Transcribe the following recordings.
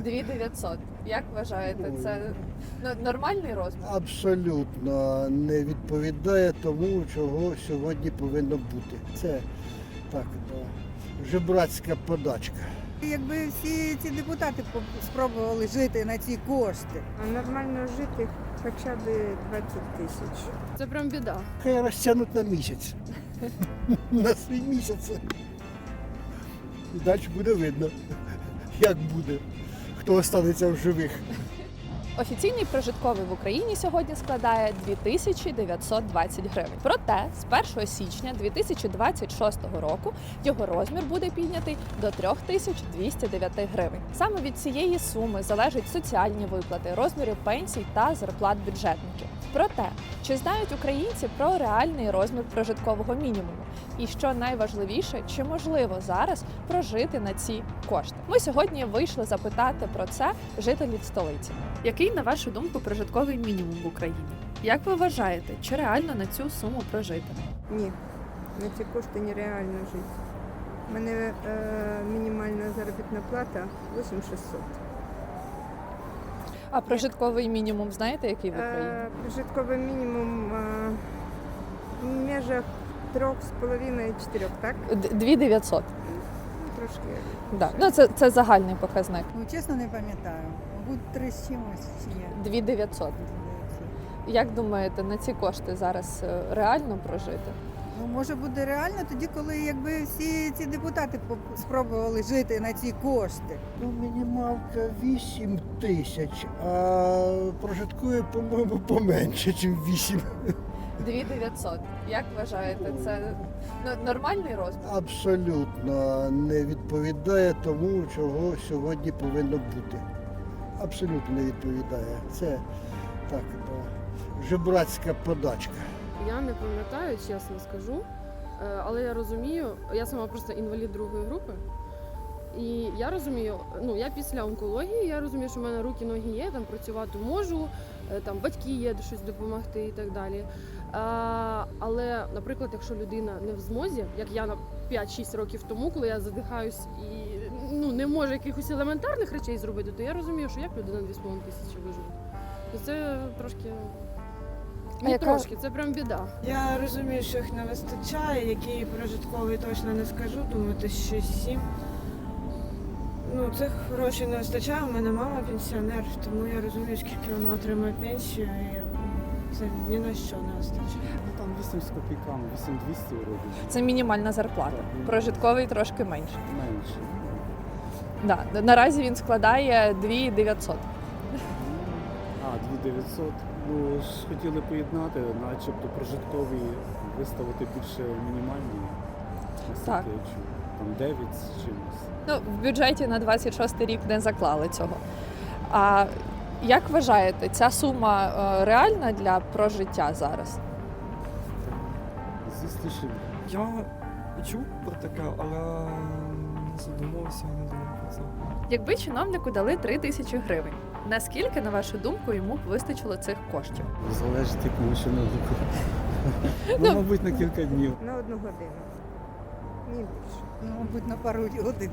2900. Як вважаєте, це ну, нормальний розмір? Абсолютно не відповідає тому, чого сьогодні повинно бути. Це так, да, жебрацька подачка. Якби всі ці депутати спробували жити на ці кошти. А нормально жити хоча б 20 тисяч. Це прям біда. Хай розтягнуть на місяць. На свій місяць. І далі буде видно, як буде, хто останеться в живих. Офіційний прожитковий в Україні сьогодні складає 2920 гривень. Проте з 1 січня 2026 року його розмір буде піднятий до 3209 гривень. Саме від цієї суми залежать соціальні виплати, розміри пенсій та зарплат бюджетників. Проте, чи знають українці про реальний розмір прожиткового мінімуму? І що найважливіше, чи можливо зараз прожити на ці кошти? Ми сьогодні вийшли запитати про це жителів столиці. Який, на вашу думку, прожитковий мінімум в Україні? Як ви вважаєте, чи реально на цю суму прожити? Ні, на ці кошти нереально жити. У мене е, мінімальна заробітна плата 8600. А прожитковий мінімум знаєте, який в Україні? Е, прожитковий мінімум е, в межах 3,5-4, так? Д- 2900. Ну, Трошки. Да. Ну, це, це загальний показник. Ну чесно не пам'ятаю. Мабуть, три з чимось чи ні. 2900. Як думаєте, на ці кошти зараз е, реально прожити? Ну може буде реально тоді, коли якби всі ці депутати по- спробували жити на ці кошти. Ну, мінімалка 8 тисяч, а прожиткує, по-моєму, поменше, ніж 8. 2900. Як вважаєте, це ну, нормальний розмір? Абсолютно не відповідає тому, чого сьогодні повинно бути. Абсолютно не відповідає. Це так, да, жебрацька подачка. Я не пам'ятаю, чесно скажу. Е, Але я розумію, я сама просто інвалід другої групи. І я розумію, ну я після онкології, я розумію, що в мене руки, ноги є, там працювати можу, е, там батьки є щось допомогти і так далі. А, але, наприклад, якщо людина не в змозі, як я на 5-6 років тому, коли я задихаюсь і ну не можу якихось елементарних речей зробити, то я розумію, що як людина 2,5 тисячі виживе. То це трошки. Не яка- трошки, це прям біда. Я розумію, що їх не вистачає, який прожитковий точно не скажу, думаю, тисячі сім. Ну, цих грошей не вистачає, у мене мама пенсіонер, тому я розумію, скільки вона отримує пенсію, і це ні на що не вистачає. Ну там 8 з копійками, 8200 вроді. Це мінімальна зарплата. Прожитковий трошки менше. Менше. Да. Наразі він складає 2900. А, 2900. Ну, ж хотіли поєднати, начебто прожитковий виставити більше мінімальний. Наскільки Так. я чув. Там 9 з чимось. Ну, в бюджеті на 26 рік не заклали цього. А як вважаєте, ця сума е, реальна для прожиття зараз? Зі Я чув про таке, але не задумувався, не. Якби чиновнику дали 3 тисячі гривень, наскільки, на вашу думку, йому б вистачило цих коштів? Залежить, якому чиновнику. Ну. Ну, мабуть, на кілька днів. На одну годину. Ні більше. Ну, мабуть, на пару годин.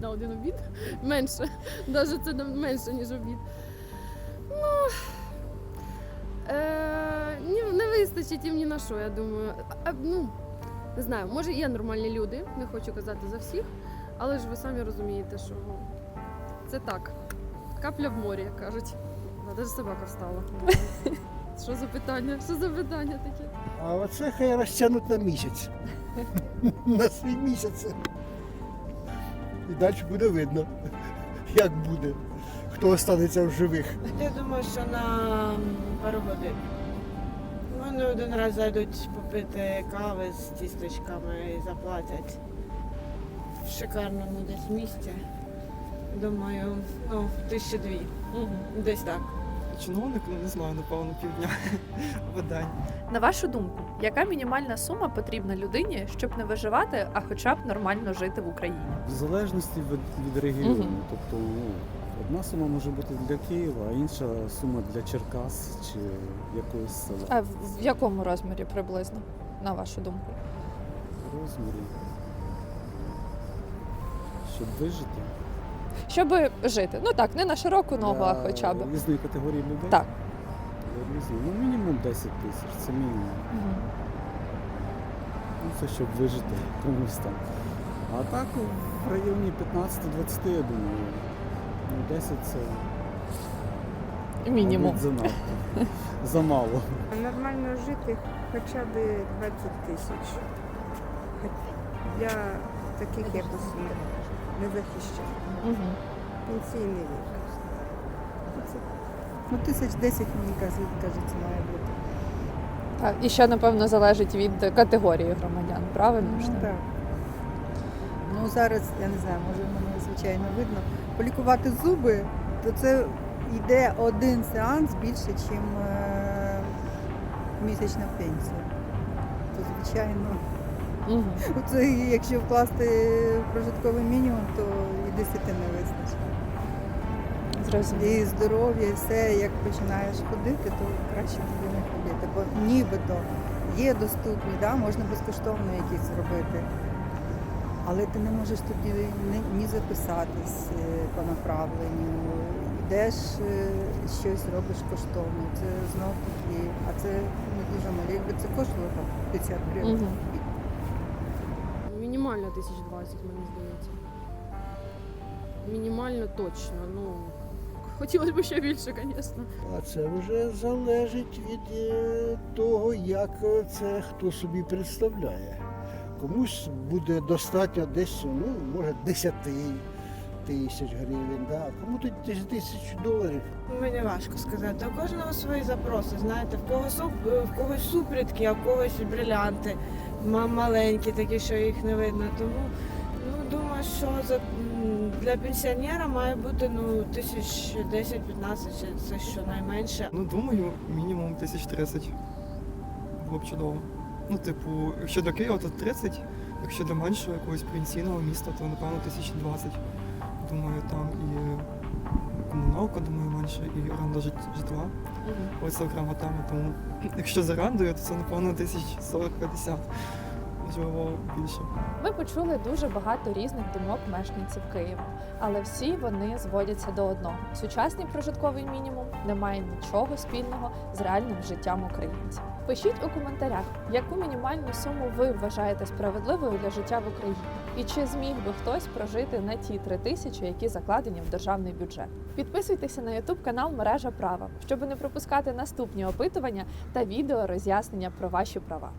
На один обід менше. Навіть це менше, ніж обід. Ну е, ні, не вистачить їм ні на що, я думаю. А, ну, не знаю, може є нормальні люди, не хочу казати за всіх, але ж ви самі розумієте, що це так. Капля в морі, як кажуть. А, Навіть собака встала. Що за питання? Що за питання таке? А оце хай розтягнуть на місяць. На свій місяць. І далі буде видно, як буде, хто останеться в живих. Я думаю, що на пару годин. Вони один раз зайдуть попити кави з тісточками і заплатять шикарному десь місці. Думаю, ну, тисячі дві. Десь так. Чиновник, ну не знаю, напевно, півдня день. На вашу думку, яка мінімальна сума потрібна людині, щоб не виживати, а хоча б нормально жити в Україні? В залежності від, від регіону. Мгм. Тобто, ну, одна сума може бути для Києва, а інша сума для Черкас чи якогось села. А в, в якому розмірі приблизно, на вашу думку? В розмірі. Щоб вижити. Щоб жити. Ну так, не на широку ногу, а хоча б. Різної категорії людей? Так. Для. Ну, мінімум 10 тисяч, це мінімум. Ну, це щоб вижити комусь там. А так в районі 15-20, я думаю. Ну, 10 це Мінімум. мабуть, занадто. Замало. Нормально жити хоча б 20 тисяч. Для таких, як усі, не захищених. Мгм. Пенсійний вік. Ну, тисяч десять, мені кажуть, кажеться, має бути. Так, і ще напевно залежить від категорії громадян, правильно? Ну, так. Ну зараз, я не знаю, може мене звичайно видно. Полікувати зуби, то це йде один сеанс більше, ніж місячна пенсія. То звичайно, Мгм. це якщо вкласти прожитковий мінімум, то і десяти не вистачить. Зрозуміло. І здоров'я, і все, як починаєш ходити, то краще тобі не ходити. Бо нібито є доступні, да, можна безкоштовно якісь робити. Але ти не можеш тоді ні, ні записатись е, по направленню, йдеш, е, щось робиш коштовно. Це знов таки, а це не дуже мало. Якби це коштувало 50 гривень. Мгм. Мінімально 1020, мені здається. Мінімально точно. Ну, хотілося б ще більше, звісно. А це вже залежить від е, того, як це хто собі представляє. Комусь буде достатньо десь, ну, може, 10 тисяч гривень, да? а кому тут 10 тисяч доларів. Мені важко сказати. У кожного свої запроси. Знаєте, в когось суп, в когось супритки, а в когось брилянти ма- маленькі, такі, що їх не видно. Тому ну думаю, що за для пенсіонера має бути ну тисяч 10-15, це щонайменше. Ну, думаю, мінімум 1030 було б чудово. Ну, типу, якщо до Києва, то 30, якщо до меншого якогось провінційного міста, то напевно 1020. Думаю, там і комуналка, думаю, менше, і оренда жит- житла. Мгм. Ось окрема тема. Тому якщо з орендою, то це напевно 1040-50. Можливо, більше. Ми почули дуже багато різних думок мешканців Києва, але всі вони зводяться до одного: сучасний прожитковий мінімум не має нічого спільного з реальним життям українців. Пишіть у коментарях, яку мінімальну суму ви вважаєте справедливою для життя в Україні, і чи зміг би хтось прожити на ті три тисячі, які закладені в державний бюджет. Підписуйтеся на YouTube канал Мережа Права, щоб не пропускати наступні опитування та відео роз'яснення про ваші права.